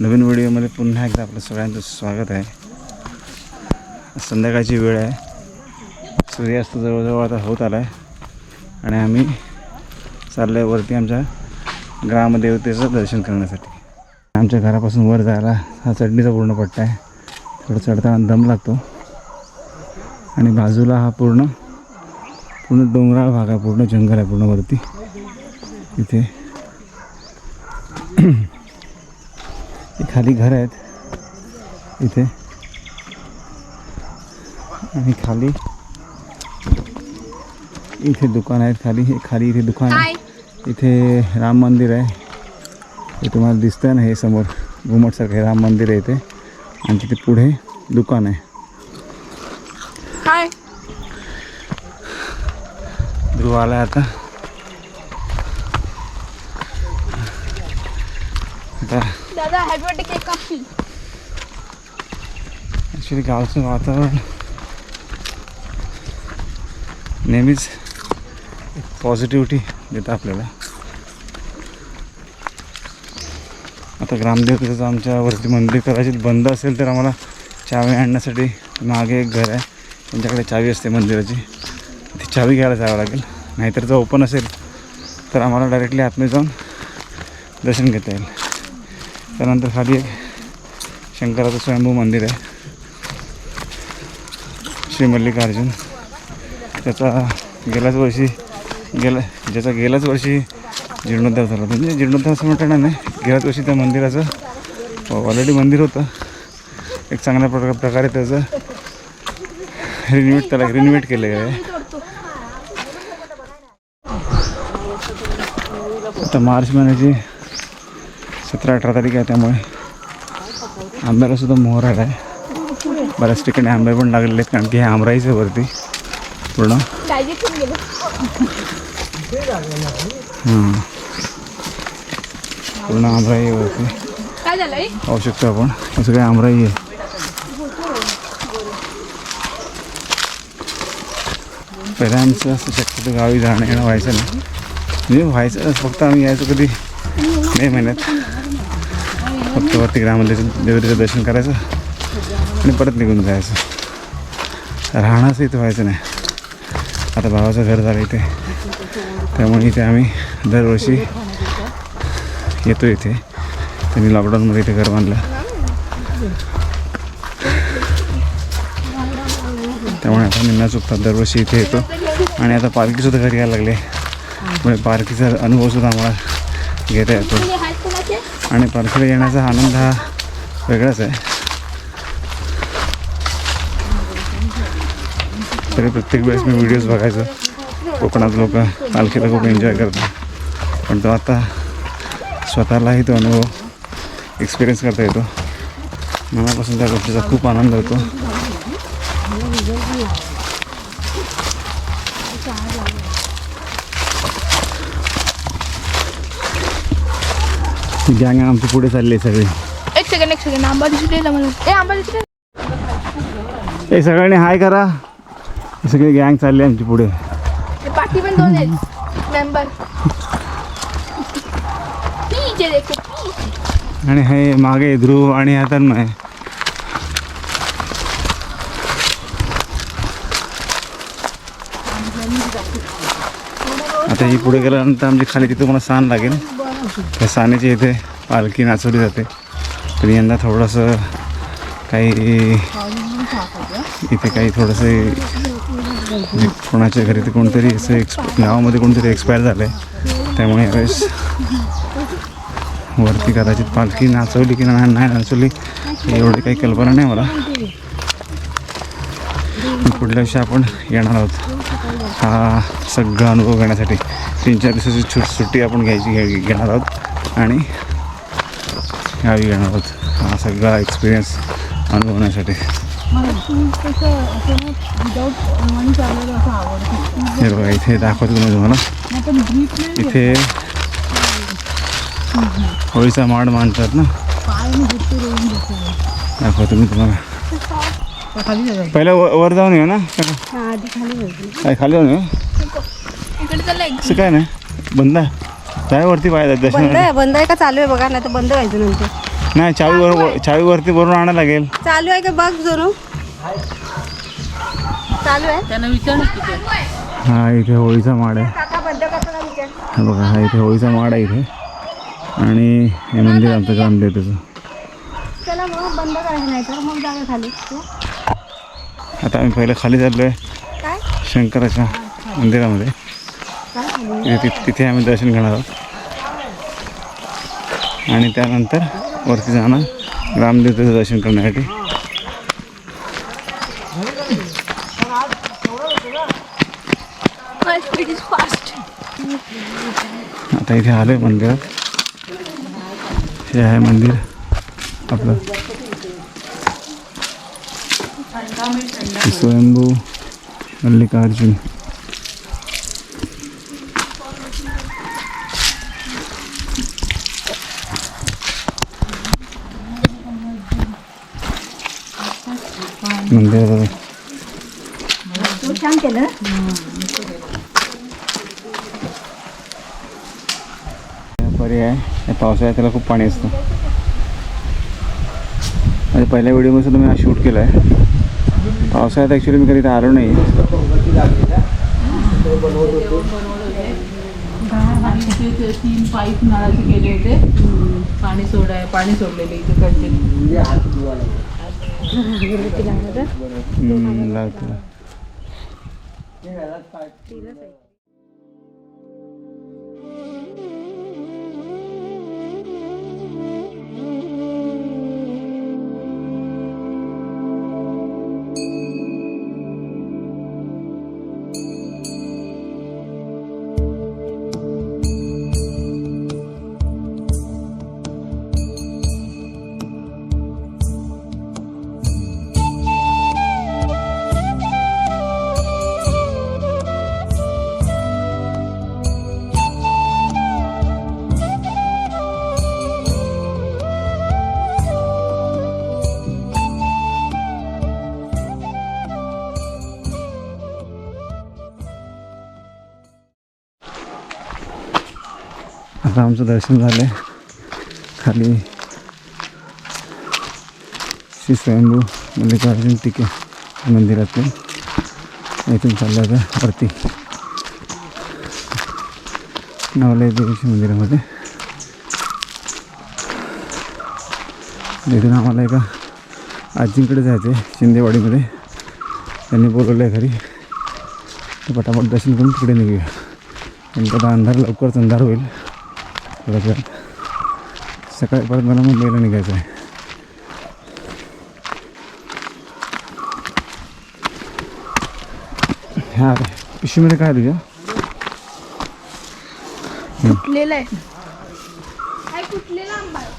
नवीन व्हिडिओमध्ये पुन्हा एकदा आपलं सगळ्यांचं स्वागत आहे. संध्याकाळची वेळ आहे. सूर्यास्त जवळजवळ आता होत आला आहे आणि आम्ही चाललो आहे वरती आमच्या ग्रामदेवतेचं दर्शन करण्यासाठी. आमच्या घरापासून वर जायला हा चढणीचा पूर्ण पट्टा आहे. थोडं चढताना दम लागतो. आणि बाजूला हा पूर्ण पूर्ण डोंगराळ भाग आहे. पूर्ण जंगल आहे पूर्ण वरती. इथे. खाली घर आहेत. इथे. आणि खाली. इथे दुकान आहेत खाली. हे खाली इथे दुकान आहे. इथे राम मंदिर आहे. हे तुम्हाला दिसतंय ना हे समोर घुमटसारखं हे राम मंदिर आहे इथे. आणि तिथे पुढे दुकान आहे. हाय. ध्रुव आला आता आता दादा हॅपी केक कापशील ॲक्च्युली गावचं वातावरण. नेहमीच एक पॉझिटिव्हिटी देतं आपल्याला. आता ग्रामदेवतेचं आमच्यावरती मंदिर कदाचित बंद असेल तर आम्हाला चावी आणण्यासाठी मागे एक घर आहे. त्यांच्याकडे चावी असते मंदिराची. ती चावी घ्यायला जावं लागेल. नाहीतर जर ओपन असेल तर आम्हाला डायरेक्टली आतमध्ये जाऊन दर्शन घेता येईल. त्यानंतर खाली एक शंकराचं स्वयंभू मंदिर आहे. श्री मल्लिकार्जुन. त्याचा गेल्याच वर्षी गेल्या ज्याचा गेल्याच वर्षी जीर्णोद्धार झाला. होता. म्हणजे जीर्णोद्धार असं म्हटलं नाही. गेल्याच वर्षी त्या मंदिराचं ऑलरेडी मंदिर होतं. एक चांगल्या प्रकार प्रकारे त्याचं रिनोवेट त्याला रिन्युएट केलं आहे. आता मार्च महिन्याची सतरा अठरा तारीख आहे त्यामुळे. आंब्याला सुद्धा मोहर आला आहे. बऱ्याच ठिकाणी आंबे पण लागलेले आहेत कारण की हे आमराईच आहे वरती पूर्ण. हां पूर्ण आमराई आहे वरती. पाहू शकतो आपण. हे सगळे आमराई आहे. पहिला आमचं असं शक्यतो गावी जाणं येणं व्हायचं नाही. म्हणजे व्हायचं फक्त आम्ही यायचो कधी मे महिन्यात. फक्त वरती ग्रामदेवचं देवतेचं दर्शन करायचं आणि परत निघून जायचं. राहणंच इथं व्हायचं नाही. आता भावाचं घर झालं इथे. त्यामुळे इथे आम्ही दरवर्षी येतो इथे. त्यांनी लॉकडाऊनमध्ये इथे घर बांधलं. त्यामुळे आता मी न चुकतात. दरवर्षी इथे येतो. आणि आता पालखीसुद्धा घरी यायला लागले. म्हणजे पालखीचा अनुभवसुद्धा आम्हाला घेता येतो. आणि पालखीला येण्याचा आनंद हा वेगळाच आहे. तरी प्रत्येक वेळेस मी व्हिडिओज बघायचो. कोकणात लोक पालखीला खूप एन्जॉय करतात. पण तो आता स्वतःलाही तो अनुभव एक्सपिरियन्स करता येतो. मनापासून त्या गोष्टीचा खूप आनंद होतो. गँग आमची पुढे चालली आहे सगळी. एक सेकंड एक सेकंड आंबा दिसले मला. ए आंबा दिसले हे सगळ्यांनी हाय करा. सगळी गँग चालली आमची पुढे. पाठी पण दोन आहेत. मेंबर आणि हे मागे ध्रुव आणि हा. तन्मय आता ही पुढे गेल्यानंतर आमची खाली तिथं मला साण लागेल. त्या सानेची इथे पालखी नाचवली जाते. तर यंदा थोडंसं काही इथे काही थोडंसं म्हणजे कोणाच्या घरी ते कोणतरी असं एक्सप गावामध्ये कोणतरी एक्सपायर झालं आहे त्यामुळे यावेळेस वरती कदाचित पालखी नाचवली की नाही नाही नाचवली एवढी काही कल्पना नाही मला. पुढल्या वर्षी आपण येणार आहोत. हा सगळा अनुभव घेण्यासाठी. तीन चार दिवसाची छुट सुट्टी आपण घ्यायची घेणार आहोत. आणि गावी घेणार आहोत. हा सगळा एक्सपिरियन्स अनुभवण्यासाठी. हे बघा इथे दाखवतो तुम्ही तुम्हाला. इथे होळीचा माड मांडतात ना. दाखवतो मी तुम्हाला. पहिलं व- वर जाऊन येऊ ना. काय खाली जाऊन येऊ? चाललंय असं काय नाही. बंद आहे. जाय वरती पाहिजे बंद दर्शन आहे बंद आहे का? चालू आहे बघा नाही तर बंद व्हायचं नंतर. नाही चावीवर चावीवरती वरून आणायला लागेल. चालू आहे का? बघ जरू चालू आहे? त्यांना विचार हा इथे होळीचा माड आहे. काका बंद करताना विचार. हा बघा हा इथे होळीचा माड आहे इथे. आणि हे मंदिर आमचं ग्रामदेवतेचं चला मग बंद करायचं नाही तर मग जागा खाली. आता आम्ही पहिलं खाली चाललो आहे काय? शंकराच्या मंदिरामध्ये. काय तिथे तिथे आम्ही दर्शन घेणार आहोत. आणि त्यानंतर वरती जाणार रामदेवतेचं दर्शन करण्यासाठी. आता इथे आलो आहे मंदिरात. हे आहे मंदिर आपलं. स्वयंभू मल्लिकार्जुन. मंदिरात तू छान केलं. पर्याय पावसाळ्यात त्याला खूप पाणी असतं. माझ्या पहिल्या व्हिडिओमध्ये सुद्धा मी हा शूट केला आहे पावसाळ्यात ॲक्च्युली मी कधी आलो नाही. तीन पाईप नळाचे गेले होते. पाणी सोडाय पाणी सोडलेले इथे कंटिन्यू. हम्म, लागतं. आता आमचं दर्शन झालं आहे खाली श्री स्वयंभू मल्लिकार्जुन टिके मंदिरातून इथून चाललं होतं वरती. नवलय देवीच्या मंदिरामध्ये. इथून आम्हाला एका आजींकडे जायचं आहे शिंदेवाडीमध्ये. त्यांनी बोलवलं आहे घरी पटापट दर्शन करून तिकडे निघूया. आणि अंधार लवकरच अंधार होईल. वेळात सकाळी परत मला मुंबईला निघायचं आहे. ह्या अरे पिशवीमध्ये काय तुझ्या?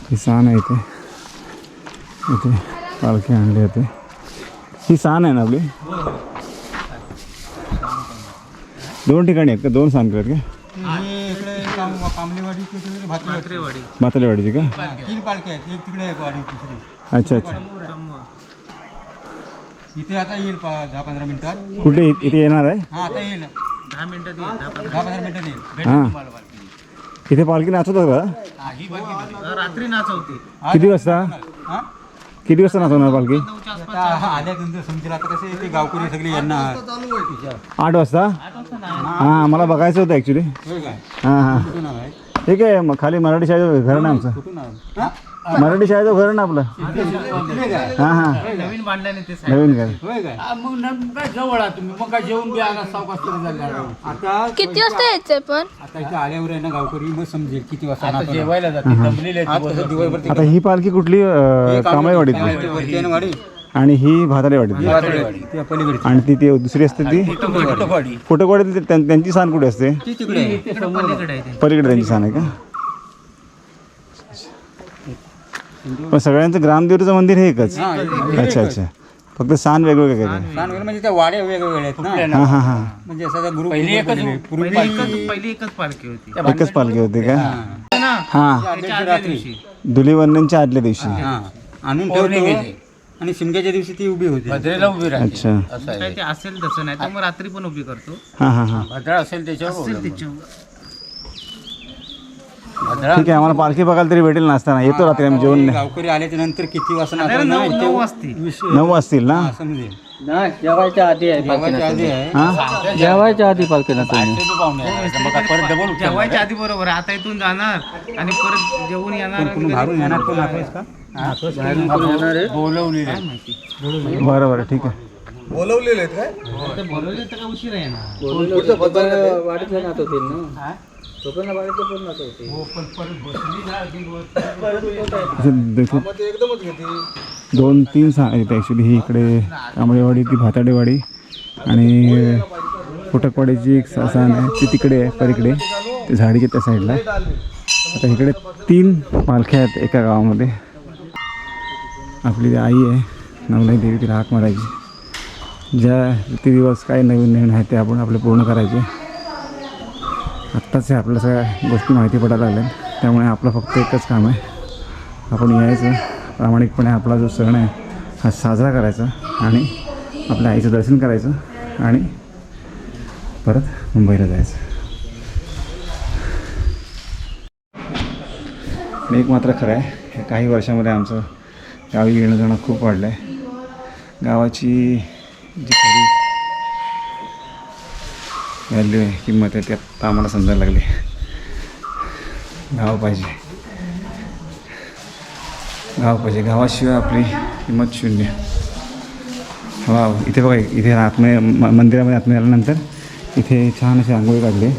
ही साण आहे इथे. इथे पालखी आणली होती. ही साण आहे ना आपली? दोन ठिकाणी आहेत का? दोन साण आहेत का भात्रेवाडी मातलेवाडीची का? तीन पालख्या आहेत. एक तिकडे एक वाडी तिसरी अच्छा अच्छा. इथे आता येईल पा- दहा पंधरा मिनिटात. कुठे इ- इथे येणार आहे? हा आता येईल. दहा मिनिटात येईल दहा पंधरा मिनिटात येईल. हां. इथे पालखी नाचवतात का? हा, ही पालखी रात्री नाचवते. किती वाजता? हा? किती वाजता पालखी? हा, गावकरी सगळे यांना आठ वाजता हां मला बघायचं होतं ॲक्च्युली हां हां. ठीक आहे मग खाली मराठी शाळेचं घर ना आमचं. मराठी शाळेचं घर ना आपलं. हां हां. नवीन बांधल्याने ते नवीन घर होय काय मग जवळ आहे तुम्ही. मग काय जेवून बी आला सावकाश तरी झाले. आता किती वाजता यायचंय पण? आता इथे आल्यावर आहे ना गावकरी मग समजेल किती वाजता जेवायला जाते दिवसभर. आता ही पालखी कुठली अं, कांबळेवाडी आणि ही त्या पलीकडे आणि ती ती दुसरी असते ती? त्यां- त्यांची साण कुठे असते? ती तिकडे पलीकडे आहे पलीकडे त्यांची साण आहे का? पण सगळ्यांचं ग्रामदेवचं मंदिर हे एकच. अच्छा अच्छा. फक्त साण वेगवेगळे काय म्हणजे त्या वाड्या वेगवेगळ्या आहेत ना? हां हां हां. म्हणजे असा ग्रुप पहिली एकच पूर्वी पहिली एकच पालखी होती. एकच पालखी होती का? हां. आदल्या रात्री. धुलीवंदनच्या आदल्या दिवशी. हा. आणून ठेवतो. आणि शिमग्याच्या दिवशी ती उभी होती. अच्छा. काय ते असेल तसं नाही तर मग रात्री पण उभी करतो. हां हां हां. भद्रा असेल त्याच्यावर असेल त्याच्यावर. ठीक आहे आम्हाला पालखी बघायला तरी भेटेल नसताना येतो रात्री आम्ही जेवण गावकरी आल्याच्यानंतर किती वाजता साधारण नऊ वाजते वाजतील. ना? समजेल जेवायच्या आधी आहे जेवायच्या आधी आहे. हा? जेवायच्या आधी. पालखी पाहुणे. मग परत डबल. जेवायच्या आधी बरोबर. आता इथून जाणार आणि परत जेवून येणार येणार का? बोलवलेले आहेत. बरं बरं ठीक आहे. बोलवले तर का उशिरा येणार. वाडीतल्या नाचवतील ना? लोकांना वाडीतले पण नाचवतील असं देखो दोन तीन सा आहेत ॲक्च्युली ही इकडे तांबडेवाडी ती भाताडेवाडी. आणि कोटकवाडीची एक साण आहे ती तिकडे आहे पलीकडे. ते झाडीच्या त्या साईडला. आता इकडे तीन पालख्या आहेत एका गावामध्ये. आपली आई आहे नवनाई देवी तिला हाक मारायची. ज्या रीती दिवस काय नवीन नवीन आहे ते आपण आपले पूर्ण करायचे. आत्ताच हे आपल्या सगळ्या गोष्टी माहिती पडायला लागल्या त्यामुळे आपलं फक्त एकच काम आहे. आपण यायचं. प्रामाणिकपणे आपला जो सण आहे हा साजरा करायचा आणि आपल्या आईचं दर्शन करायचं आणि परत मुंबईला जायचं. आणि एक मात्र खरं आहे. हे काही वर्षामध्ये आमचं गावी येणं जाणं खूप वाढलं आहे गावाची जी खरी व्हॅल्यू आहे किंमत आहे ती आत्ता आम्हाला समजायला लागली. गाव पाहिजे. गाव पाहिजे. गावाशिवाय आपली किंमत शून्य. वा इथे बघा इथे आतमध्ये मंदिरामध्ये आतमध्ये आल्यानंतर इथे छान अशी रांगोळी काढली.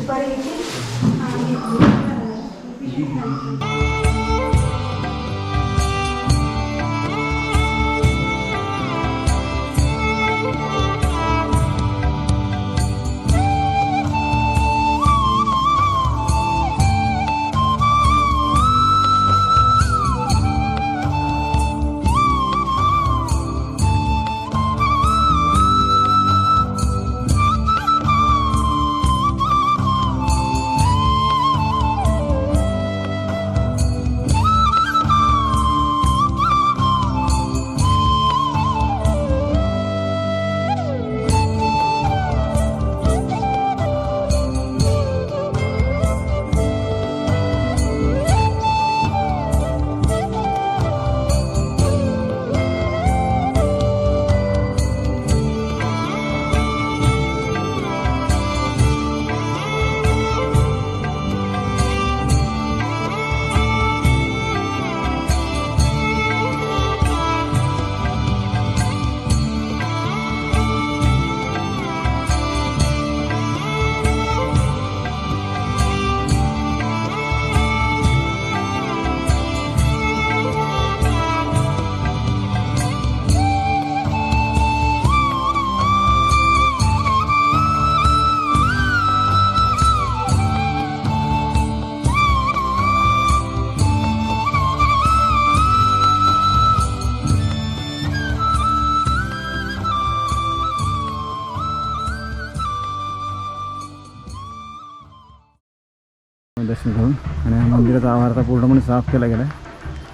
दर्शन घेऊन आणि हा मंदिराचा आवार आता पूर्णपणे साफ केला गेला आहे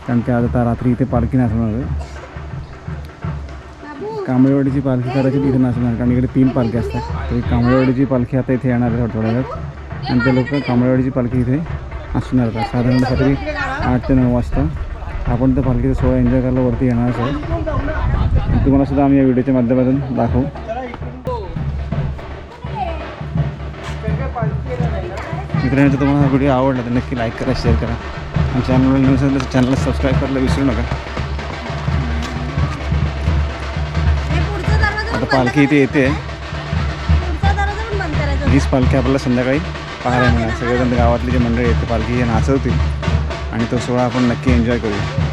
कारण की आज आता रात्री इथे पालखी नाचवणार आहे. कांबळेवाडीची पालखी करायची तिथे नाचवणार कारण इकडे तीन पालखी असतात. तर कांबळेवाडीची पालखी आता इथे येणार आहे थोड्या वेळात. आणि ते लोक कांबळेवाडीची पालखी इथे असणार आहेत. साधारण रात्री आठ ते नऊ वाजता आपण त्या पालखीचा सोहळा एन्जॉय करायला वरती येणारच आहे तुम्हाला सुद्धा आम्ही या व्हिडिओच्या माध्यमातून दाखवू. मित्रांनो तुम्हाला हा व्हिडिओ आवडला तर नक्की लाईक करा शेअर करा. आणि चॅनलवर न्यूज असेल तर चॅनलला सबस्क्राईब करायला विसरू नका. आता पालखी इथे येते. हीच पालखी आपल्याला संध्याकाळी पाहायला मिळणार. सगळेजण गावातली जे मंडळी आहेत ते पालखी हे नाचवतील आणि तो सोहळा आपण नक्की एन्जॉय करू